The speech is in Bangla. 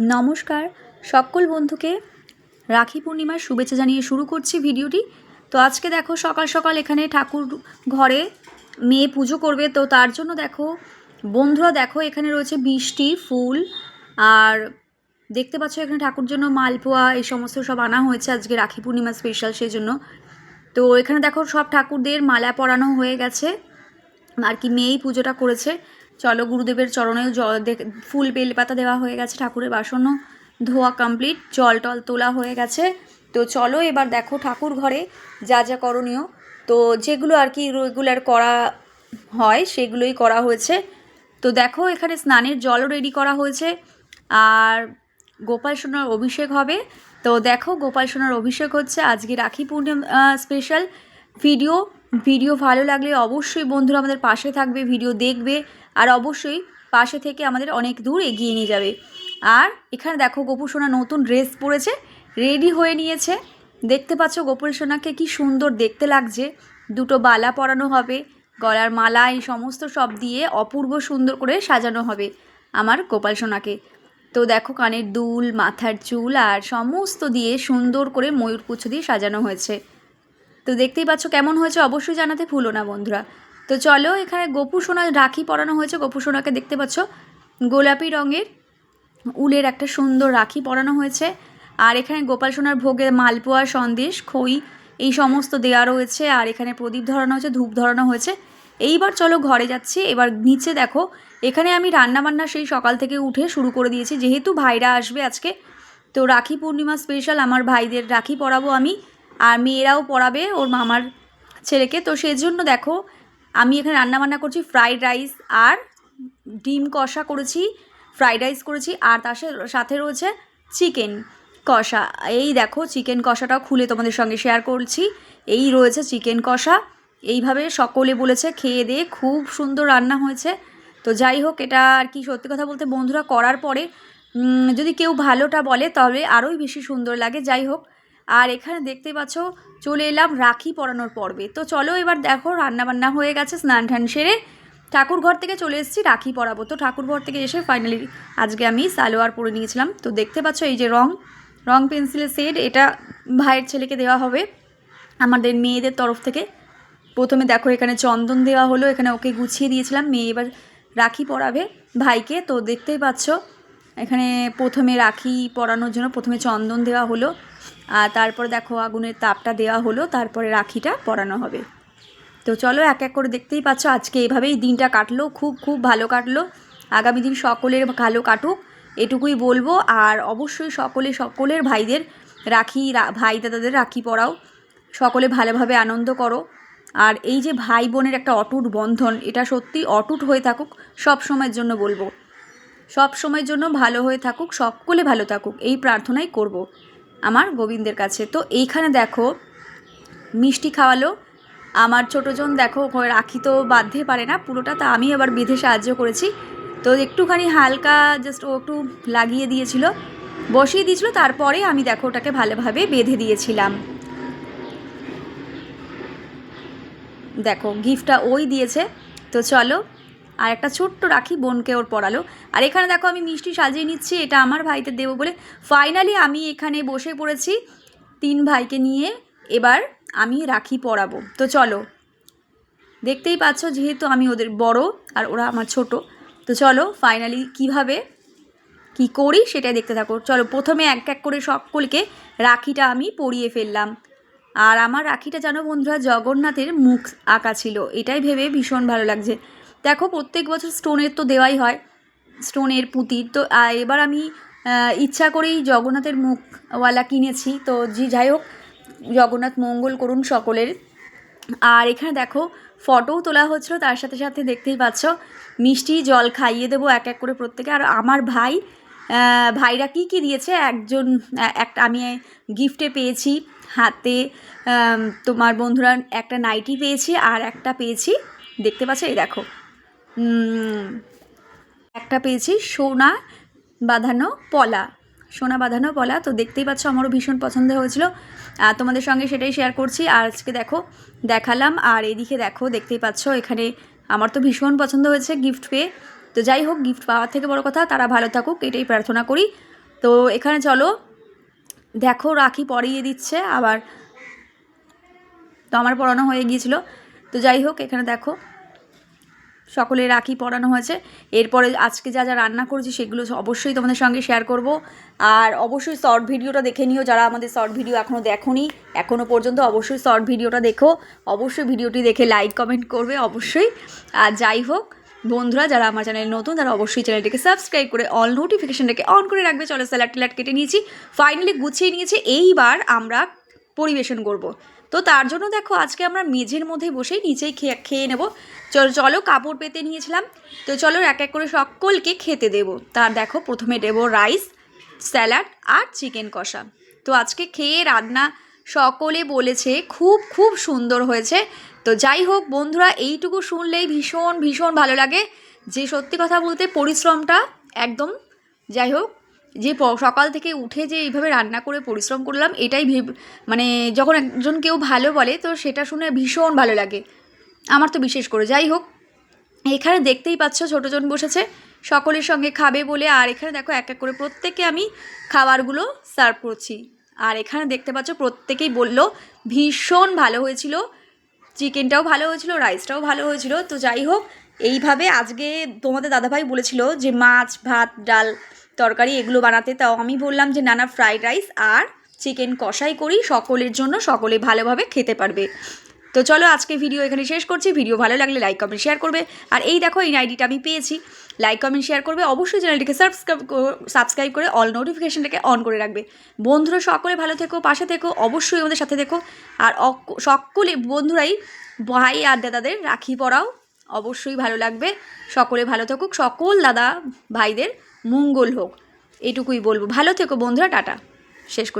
নমস্কার, সকল বন্ধুকে রাখি পূর্ণিমার শুভেচ্ছা জানিয়ে শুরু করছি ভিডিওটি। তো আজকে দেখো সকাল সকাল এখানে ঠাকুর ঘরে মেয়ে পুজো করবে। তো তার জন্য দেখো, বন্ধুরা দেখো এখানে রয়েছে বৃষ্টি ফুল আর দেখতে পাচ্ছ এখানে ঠাকুর জন্য মালপোয়া এই সমস্ত সব আনা হয়েছে আজকে রাখি পূর্ণিমা স্পেশাল সেই জন্য তো এখানে দেখো সব ঠাকুরদের মালা পরানো হয়ে গেছে। আর কি মেয়েই পুজোটা করেছে। চলো গুরুদেবের চরণেও জল ফুল বেলপাতা দেওয়া হয়ে গেছে, ঠাকুরের বাসনও ধোয়া কমপ্লিট জল টল তোলা হয়ে গেছে। তো চলো এবার দেখো ঠাকুর ঘরে যা যা করণীয়। তো যেগুলো আর কি রেগুলার করা হয়, সেগুলোই করা হয়েছে। তো দেখো এখানে স্নানের জলও রেডি করা হয়েছে। আর গোপাল সোনার অভিষেক হবে। তো দেখো গোপাল সোনার অভিষেক হচ্ছে। আজকে Rakhi Purnima special video video ভালো লাগলে অবশ্যই বন্ধুরা আমাদের পাশে থাকবে, ভিডিও দেখবে, আর অবশ্যই পাশে থেকে আমাদের অনেক দূর এগিয়ে নিয়ে যাবে। আর এখানে দেখো গোপু সোনা নতুন ড্রেস পরেছে, রেডি হয়ে নিয়েছে। দেখতে পাচ্ছ গোপুল সোনাকে কি সুন্দর দেখতে লাগছে। দুটো বালা পরানো হবে, গলার মালা, এই সমস্ত সব দিয়ে অপূর্ব সুন্দর করে সাজানো হবে আমার গোপাল সোনাকে। তো দেখো কানের দুল, মাথার চুল, আর সমস্ত দিয়ে সুন্দর করে ময়ূর পুচ্ছ দিয়ে সাজানো হয়েছে। তো দেখতেই পাচ্ছ কেমন হয়েছে, অবশ্যই জানাতে ভুলো না বন্ধুরা। তো চলো এখানে গোপু সোনা রাখি পরানো হয়েছে। গোপু সোনাকে দেখতে পাচ্ছ, গোলাপি রঙের উলের একটা সুন্দর রাখি পরানো হয়েছে। আর এখানে গোপাল সোনার ভোগে মালপোয়া, সন্দেশ, খই, এই সমস্ত দেওয়া রয়েছে। আর এখানে প্রদীপ ধরানো হয়েছে, ধূপ ধরানো হয়েছে। এইবার চলো ঘরে যাচ্ছি। এবার নিচে দেখো, এখানে আমি রান্নাবান্না সেই সকাল থেকে উঠে শুরু করে দিয়েছি। যেহেতু ভাইরা আসবে আজকে, তো রাখি পূর্ণিমা স্পেশাল আমার ভাইদের রাখি পরাবো আমি। আর মেয়েরাও পরাবে ওর মামার ছেলেকে। তো সেজন্য দেখো, আমি এখানে রান্নাবান্না করছি ফ্রাইড রাইস আর ডিম কষা করেছি ফ্রাইড রাইস করেছি আর তার সাথে রয়েছে চিকেন কষা। এই দেখো চিকেন কষাটাও খুলে তোমাদের সঙ্গে শেয়ার করছি। এই রয়েছে চিকেন কষা। এইভাবে সকলে বলেছে, খেয়ে দিয়ে খুব সুন্দর রান্না হয়েছে। তো যাই হোক, এটা আর কি সত্যি কথা বলতে বন্ধুরা করার পরে যদি কেউ ভালোটা বলে, তবে আরোই বেশি সুন্দর লাগে। যাই হোক আর এখানে দেখতে পাচ্ছ, চলে এলাম রাখি পরানোর পর্বে। তো চলো এবার দেখো, রান্নাবান্না হয়ে গেছে, স্নান টান সেরে ঠাকুর ঘর থেকে চলে এসেছি, রাখি পরাবো। তো ঠাকুর ঘর থেকে এসে ফাইনালি আজকে আমি সালোয়ার পরে নিয়েছিলাম। তো দেখতে পাচ্ছ এই যে রং রং পেন্সিলের সেট এটা ভাইয়ের ছেলেকে দেওয়া হবে, আমাদের মেয়েদের তরফ থেকে। প্রথমে দেখো এখানে চন্দন দেওয়া হলো, এখানে ওকে গুছিয়ে দিয়েছিলাম, মেয়ে এবার রাখি পরাবে ভাইকে। তো দেখতেই পাচ্ছ, এখানে প্রথমে রাখি পরানোর জন্য প্রথমে চন্দন দেওয়া হলো। আর তারপর দেখো আগুনের তাপটা দেওয়া হলো, তারপরে রাখিটা পরানো হবে। তো চলো এক এক করে দেখতেই পাচ্ছ, আজকে এভাবেই দিনটা কাটলো, খুব খুব ভালো কাটলো। আগামী দিন সকলের ভালো কাটুক, এটুকুই বলব। আর অবশ্যই সকলে, সকলের ভাইদের রাখি ভাই দাদাদের রাখি পরাও। সকলে ভালোভাবে আনন্দ করো। আর এই যে ভাই বোনের একটা অটুট বন্ধন, এটা সত্যি অটুট হয়ে থাকুক, সব সময়ের জন্য বলব। সব সময়ের জন্য ভালো হয়ে থাকুক, সকলে ভালো থাকুক, এই প্রার্থনাই করব। আমার গোবিন্দের কাছে। তো এইখানে দেখো, মিষ্টি খাওয়ালো। আমার ছোটোজন দেখো রাখি তো বাঁধতে পারে না, পুরোটা তা আমি আবার বেঁধে সাহায্য করেছি। তো একটুখানি হালকা জাস্ট ও একটু লাগিয়ে দিয়েছিল, বসিয়ে দিয়েছিল, তারপরে আমি দেখো ওটাকে ভালোভাবে বেঁধে দিয়েছিলাম। দেখো গিফটটা ওই দিয়েছে। তো চলো আর একটা ছোট্ট রাখি বোনকে ওর পড়ালো। আর এখানে দেখো আমি মিষ্টি সাজিয়ে নিচ্ছি, এটা আমার ভাইতে দেবো বলে। ফাইনালি আমি এখানে বসে পড়েছি তিন ভাইকে নিয়ে। এবার আমি রাখি পরাবো তো চলো, দেখতেই পাচ্ছ যেহেতু আমি ওদের বড় আর ওরা আমার ছোট। তো চলো ফাইনালি কীভাবে কি করি সেটাই দেখতে থাকো। চলো, প্রথমে এক এক করে সকলকে রাখিটা আমি পরিয়ে ফেললাম। আর আমার রাখিটা জানো বন্ধুরা, জগন্নাথের মুখ আঁকা ছিল। এটাই ভেবে ভীষণ ভালো লাগছে। দেখো, প্রত্যেক বছর স্টোনের তো দেওয়াই হয়, স্টোনের পুঁতির তো এবার আমি ইচ্ছা করেই জগন্নাথের মুখওয়ালা কিনেছি। তো, জি, যাই হোক, জগন্নাথ মঙ্গল করুন সকলের। আর এখানে দেখো, ফটোও তোলা হচ্ছিল, তার সাথে সাথে দেখতেই পাচ্ছ, মিষ্টি জল খাইয়ে দেবো এক এক করে প্রত্যেকে। আর আমার ভাই ভাইরা কি কি দিয়েছে? একজন একটা, আমি গিফটে পেয়েছি হাতে তোমার বন্ধুরা একটা নাইটি পেয়েছি, আর একটা পেয়েছি, দেখতে পাচ্ছ? এই দেখো। একটা পেয়েছি, সোনা বাঁধানো পলা। সোনা বাঁধানো পলা, তো দেখতেই পাচ্ছ আমারও ভীষণ পছন্দ হয়েছিল। আর তোমাদের সঙ্গে সেটাই শেয়ার করছি। আর আজকে দেখো, দেখালাম। আর এদিকে দেখো, দেখতেই পাচ্ছ এখানে আমার তো ভীষণ পছন্দ হয়েছে গিফট পেয়ে তো যাই হোক গিফট পাওয়ার থেকে বড় কথা, তারা ভালো থাকুক, এটাই প্রার্থনা করি। তো এখানে চলো, দেখো রাখি পরিয়ে দিচ্ছে, আবার তো আমার পড়ানো হয়ে গিয়েছিল। তো যাই হোক, এখানে দেখো সকলে রাখি পরানো হয়েছে। এরপরে আজকে যা যা রান্না করেছি সেগুলো অবশ্যই তোমাদের সঙ্গে শেয়ার করব। আর অবশ্যই শর্ট ভিডিওটা দেখে নিও, যারা আমাদের শর্ট ভিডিও এখনও দেখোনি এখনও পর্যন্ত অবশ্যই শর্ট ভিডিওটা দেখো। অবশ্যই ভিডিওটি দেখে লাইক কমেন্ট করবে অবশ্যই। আর যাই হোক, বন্ধুরা, যারা আমার চ্যানেল নতুন, তারা অবশ্যই চ্যানেলটিকে সাবস্ক্রাইব করে অল নোটিফিকেশনটাকে অন করে রাখবে। চলো স্যালাড টেলাড কেটে নিয়েছি। ফাইনালি গুছিয়ে নিয়েছি। এইবার আমরা পরিবেশন করব। তো তার জন্য দেখো আজকে আমরা মেঝের মধ্যে বসেই নিচেই খেয়ে খেয়ে নেব। চলো চলো কাপড় পেতে নিয়েছিলাম। তো চলো এক এক করে সকলকে খেতে দেব। তার দেখো প্রথমে দেব রাইস, স্যালাড আর চিকেন কষা। তো আজকে খেয়ে রান্না সকলে বলেছে, খুব খুব সুন্দর হয়েছে। তো যাই হোক বন্ধুরা, এইটুকু শুনলেই ভীষণ ভীষণ ভালো লাগে। যে সত্যি কথা বলতে পরিশ্রমটা একদম, যাই হোক যে সকাল থেকে উঠে যে এইভাবে রান্না করে পরিশ্রম করলাম, এটাই মানে যখন একজন কেউ ভালো বলে, তো সেটা শুনে ভীষণ ভালো লাগে। আমার তো বিশেষ করে। যাই হোক, এখানে দেখতেই পাচ্ছ ছোটোজন বসেছে, সকলের সঙ্গে খাবে বলে। আর এখানে দেখো, এক এক করে প্রত্যেকে আমি খাবারগুলো সার্ভ করছি। আর এখানে দেখতে পাচ্ছ, প্রত্যেকেই বলল, ভীষণ ভালো হয়েছিল। চিকেনটাও ভালো হয়েছিল রাইসটাও ভালো হয়েছিল। তো যাই হোক, এইভাবে আজকে তোমাদের দাদাভাই বলেছিল যে মাছ, ভাত, ডাল তরকারি এগুলো বানাতে, তাও আমি বললাম যে নানা ফ্রাইড রাইস আর চিকেন কষাই করি, সকলের জন্য সকলে ভালোভাবে খেতে পারবে। তো চলো আজকে ভিডিও এখানে শেষ করছি। ভিডিও ভালো লাগলে লাইক কমেন্ট শেয়ার করবে। আর এই দেখো, এই আইডিটা আমি পেয়েছি। লাইক কমেন্ট শেয়ার করবে। অবশ্যই চ্যানেলটিকে সাবস্ক্রাইব সাবস্ক্রাইব করে অল নোটিফিকেশানটাকে অন করে রাখবে। বন্ধুরা, সকলে ভালো থেকো, পাশে থেকো, অবশ্যই আমাদের সাথে থেকো। আর সকলে, বন্ধুরাই, ভাই আর দাদাদের রাখি পরাও অবশ্যই ভালো লাগবে। সকলে ভালো থাকুক। সকল দাদা ভাইদের মঙ্গল হোক এটুকুই বলব। ভালো থেকো বন্ধুরা টাটা। শেষ